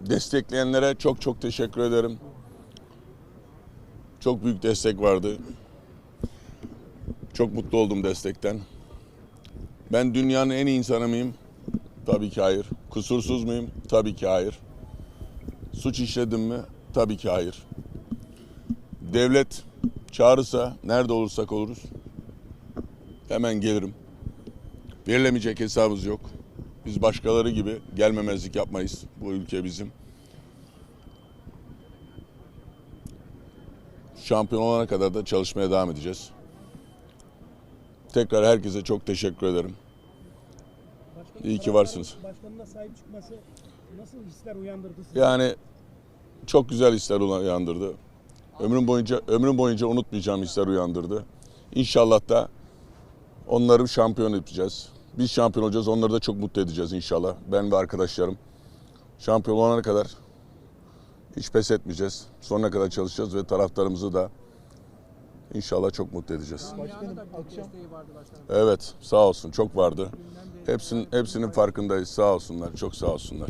Destekleyenlere çok çok teşekkür ederim. Çok büyük destek vardı. Çok mutlu oldum destekten. Ben dünyanın en iyi insanı mıyım? Tabii ki hayır. Kusursuz muyum? Tabii ki hayır. Suç işledim mi? Tabii ki hayır. Devlet çağırırsa nerede olursak oluruz. Hemen gelirim. Verilemeyecek hesabımız yok. Biz başkaları gibi gelmemezlik yapmayız. Bu ülke bizim. Şampiyon olana kadar da çalışmaya devam edeceğiz. Tekrar herkese çok teşekkür ederim. Başkanın İyi ki varsınız. Başkanına sahip çıkması nasıl hisler uyandırdı sizi? Yani çok güzel hisler uyandırdı. Ömrüm boyunca ömrüm boyunca unutmayacağım hisler uyandırdı. İnşallah da onları şampiyon edeceğiz. Biz şampiyon olacağız. Onları da çok mutlu edeceğiz inşallah. Ben ve arkadaşlarım. Şampiyon olana kadar hiç pes etmeyeceğiz. Sonuna kadar çalışacağız ve taraftarımızı da inşallah çok mutlu edeceğiz. Başkanım, akşam- desteği vardı başkanım. Evet, sağ olsun. Çok vardı. Hepsinin hepsinin farkındayız. Sağ olsunlar. Çok sağ olsunlar.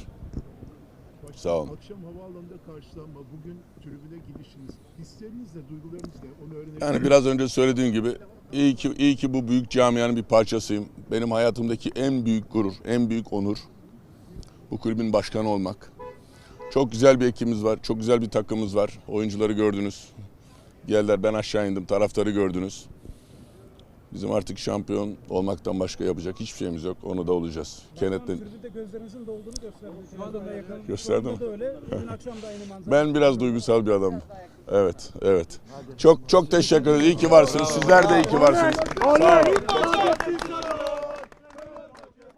Başkanım, Sağ olun. Akşam havaalanında karşılanma, bugün tribüne gidişiniz. Hisleriniz de, duygularınız da onu öğrenebilir Yani biraz önce söylediğim gibi iyi ki iyi ki bu büyük camianın bir parçasıyım. Benim hayatımdaki en büyük gurur, en büyük onur bu kulübün başkanı olmak. Çok güzel bir ekibimiz var, çok güzel bir takımımız var. Oyuncuları gördünüz. Geldiler ben aşağı indim, taraftarı gördünüz. Bizim artık şampiyon olmaktan başka yapacak hiçbir şeyimiz yok. Onu da olacağız. Kenetlen. Gözlerinizin dolduğunu gösterdi. Gösterdi mi? öyle. Dün akşam da aynı manzara. Ben biraz duygusal bir adamım. Evet, evet. Çok çok teşekkür ederim. İyi ki varsınız. Sizler de iyi ki varsınız. Sağ olun.